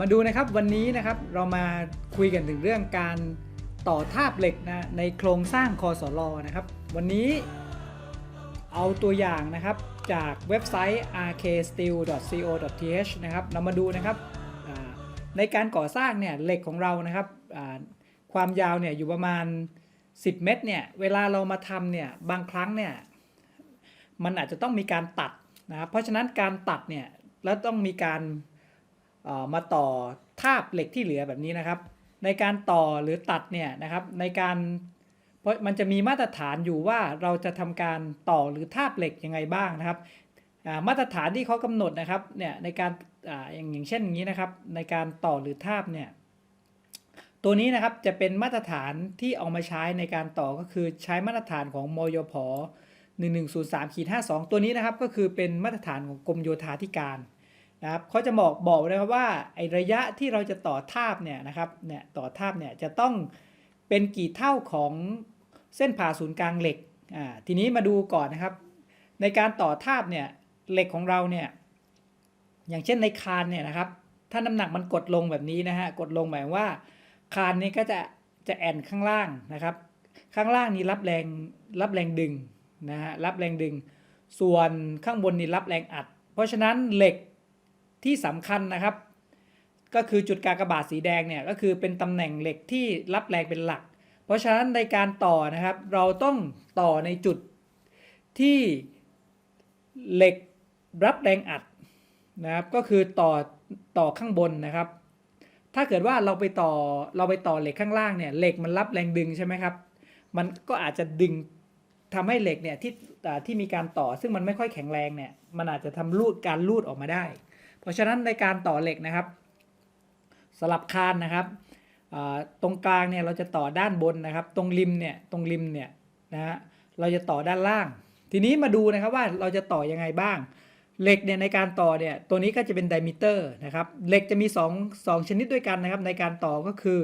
มาดูนะครับวันนี้นะครับเรามาคุยกันถึงเรื่องการต่อทาบเหล็กนะในโครงสร้างคอสลนะครับ วันนี้เอาตัวอย่างนะครับจากเว็บไซต์ rksteel.co.th นะครับเรามาดูนะครับในการก่อสร้างเนี่ยเหล็กของเรานะครับความยาวเนี่ยอยู่ประมาณ 10 เมตรเนี่ยเวลาเรามาทำเนี่ยบางครั้งเนี่ยมันอาจจะต้องมีการตัดนะครับเพราะฉะนั้นการตัดเนี่ยแล้วต้องมีการ มาต่อทาบเหล็กที่เหลือแบบนี้นะครับ ในการต่อหรือตัดเนี่ยนะครับในการเพราะมันจะมีมาตรฐานอยู่ว่าเราจะทำการต่อหรือทาบเหล็กยังไงบ้างนะครับมาตรฐานที่เขากำหนดนะครับเนี่ยในการออย่างเช่นอย่างนี้นะครับ ในการต่อหรือทาบเนี่ยตัวนี้นะครับจะเป็นมาตรฐานที่เอามาใช้ในการต่อก็คือใช้มาตรฐานของมยพ1103ขีด52 ตัวนี้นะครับก็คือเป็นมาตรฐานของกรมโยธาธิการ นะครับเขาจะบอกบอกเลยครับว่าไอระยะที่เราจะต่อทาบเนี่ยนะครับเนี่ยต่อทาบเนี่ยจะต้องเป็นกี่เท่าของเส้นผ่าศูนย์กลางเหล็กอ่าทีนี้มาดูก่อนนะครับ ในการต่อทาบเนี่ยเหล็กของเราเนี่ยอย่างเช่นในคานเนี่ยนะครับถ้าน้ำหนักมันกดลงแบบนี้นะฮะกดลงหมายว่า คานนี้ก็จะจะแอนข้างล่างนะครับ ข้างล่างนี้รับแรงรับแรงดึงนะฮะรับแรงดึง ส่วนข้างบนนี่รับแรงอัด เพราะฉะนั้นเหล็ก ที่สำคัญนะครับ ก็คือจุดกากบาทสีแดงเนี่ยก็คือเป็นตำแหน่งเหล็กที่รับแรงเป็นหลัก เพราะฉะนั้นในการต่อนะครับ เราต้องต่อในจุดที่เหล็กรับแรงอัดนะครับ ก็คือต่อต่อข้างบนนะครับ ถ้าเกิดว่าเราไปต่อเราไปต่อเหล็กข้างล่างเนี่ยเหล็กมันรับแรงดึงใช่ไหมครับ มันก็อาจจะดึงทำให้เหล็กเนี่ยที่ที่มีการต่อซึ่งมันไม่ค่อยแข็งแรงเนี่ยมันอาจจะทำรูดการรูดออกมาได้ เพราะฉะนั้นในการต่อเหล็กนะครับ สลับคานนะครับตรงกลางเนี่ยเราจะต่อด้านบนนะครับ ตรงริมเนี่ยตรงริมเนี่ยนะฮะเราจะต่อด้านล่าง ทีนี้มาดูนะครับว่าเราจะต่อยังไงบ้าง เหล็กเนี่ยในการต่อเนี่ยตัวนี้ก็จะเป็นไดมิเตอร์นะครับเหล็กจะมี 2 2 ชนิดด้วยกันนะครับ ในการต่อก็คือ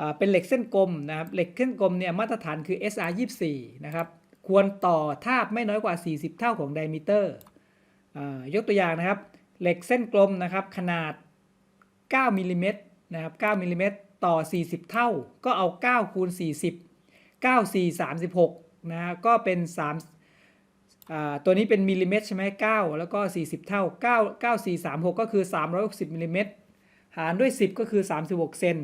อเป็นเหล็กเส้นกลมนะครับเหล็กเส้นกลมเนี่ยมาตรฐานคือ SR 24นะครับควรต่อทาบไม่น้อยกว่า 40 เท่าของไดมิเตอร์ยกตัวอย่างนะครับ เหล็กเส้นกลมนะครับขนาด 9มิลลิเมตรนะครับ9มิลลิเมตรต่อ 40 เท่า ก็เอา 9 คูณ 40 9 4 36 นะฮะก็เป็น 3 ตัวนี้เป็นมิลลิเมตรใช่ไหม9แล้วก็ 40 เท่า 9 9 4 3 6 ก็คือ 360มิลลิเมตรหารด้วย 10 ก็คือ 36 เซน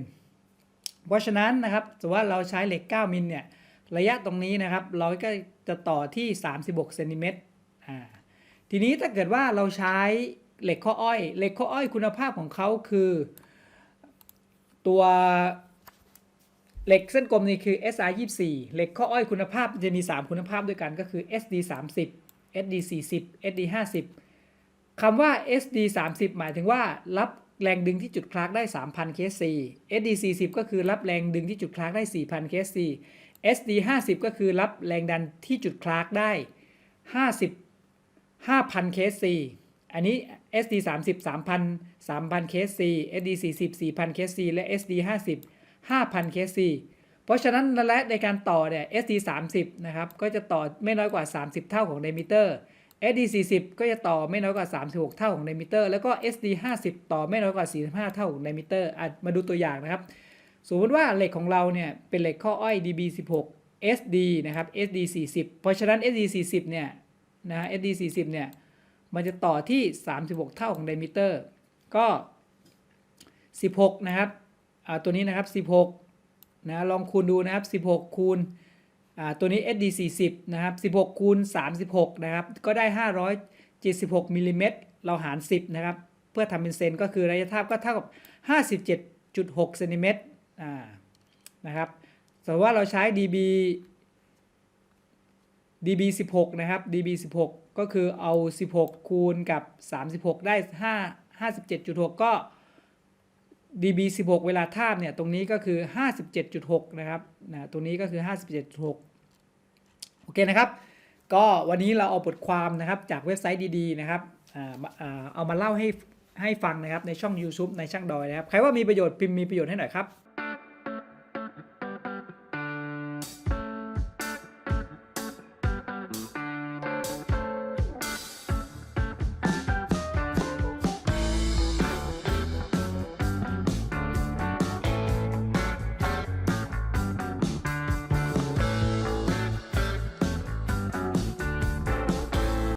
เพราะฉะนั้นนะครับสมมติว่าเราใช้เหล็ก 9 มิลเนี่ย ระยะตรงนี้นะครับ เราก็จะต่อที่ 36 เซนติเมตรอ่า ทีนี้ถ้าเกิดว่าเราใช้ เหล็กข้ออ้อย เหล็กข้ออ้อยคุณภาพของเขาคือ ตัวเหล็กเส้นกลมนี่คือ SR 24เหล็กข้ออ้อยคุณภาพจะมี 3 คุณภาพด้วยกันก็คือ SD 30 SD 40 SD 50คำว่า SD 30หมายถึงว่ารับแรงดึงที่จุดคลากได้ 3,000 kc SD 40ก็คือรับแรงดึงที่จุดคลากได้ 4,000 kc SD 50ก็คือรับแรงดันที่จุดคลากได้ 50 5,000 kc อันนี้ SD 30 3,000 3,000 kc SD 40 4,000 kc และ SD 50 5,000 kc เพราะฉะนั้นระยะในการต่อเนี่ย SD 30นะครับก็จะต่อไม่น้อยกว่า 30 เท่าของไดมิเตอร์ SD 40ก็จะต่อไม่น้อยกว่า 36 เท่าของไดมิเตอร์ แล้วก็ SD 50ต่อไม่น้อยกว่า 45 เท่าของไดมิเตอร์มาดูตัวอย่างนะครับ สมมติว่าเหล็กของเราเนี่ยเป็นเหล็กข้ออ้อย DB 16 SD นะครับ SD 40เพราะฉะนั้น SD 40เนี่ยนะ SD 40เนี่ย มันจะต่อที่ 36 เท่าของไดมิเตอร์ ก็ 16 นะครับตัวนี้นะครับ 16 นะลองคูณดูนะครับ 16 คูณตัวนี้ SD 40 นะครับ 16 คูณ 36 นะครับ ก็ได้ 576มิลลิเมตรเราหาร 10 นะครับ เพื่อทำเป็นเซนก็คือระยะทาบก็เท่ากับ 57.6เซนติเมตรนะครับสมมติว่าเราใช้ dB dB 16 นะครับ dB 16 ก็คือเอา 16 คูณกับ 36 ได้ 5 57.6 ก็ dB 16 เวลาทาบเนี่ย ตรงนี้ก็คือ 57.6 นะครับนะตรงนี้ก็คือ 57.6 โอเคนะครับ ก็วันนี้เราเอาบทความนะครับจากเว็บไซต์ดีๆ นะครับเอามาเล่าให้ให้ฟังนะครับในช่อง YouTube ในช่างดอยนะครับ ใครว่ามีประโยชน์พิมพ์มีประโยชน์ให้หน่อยครับ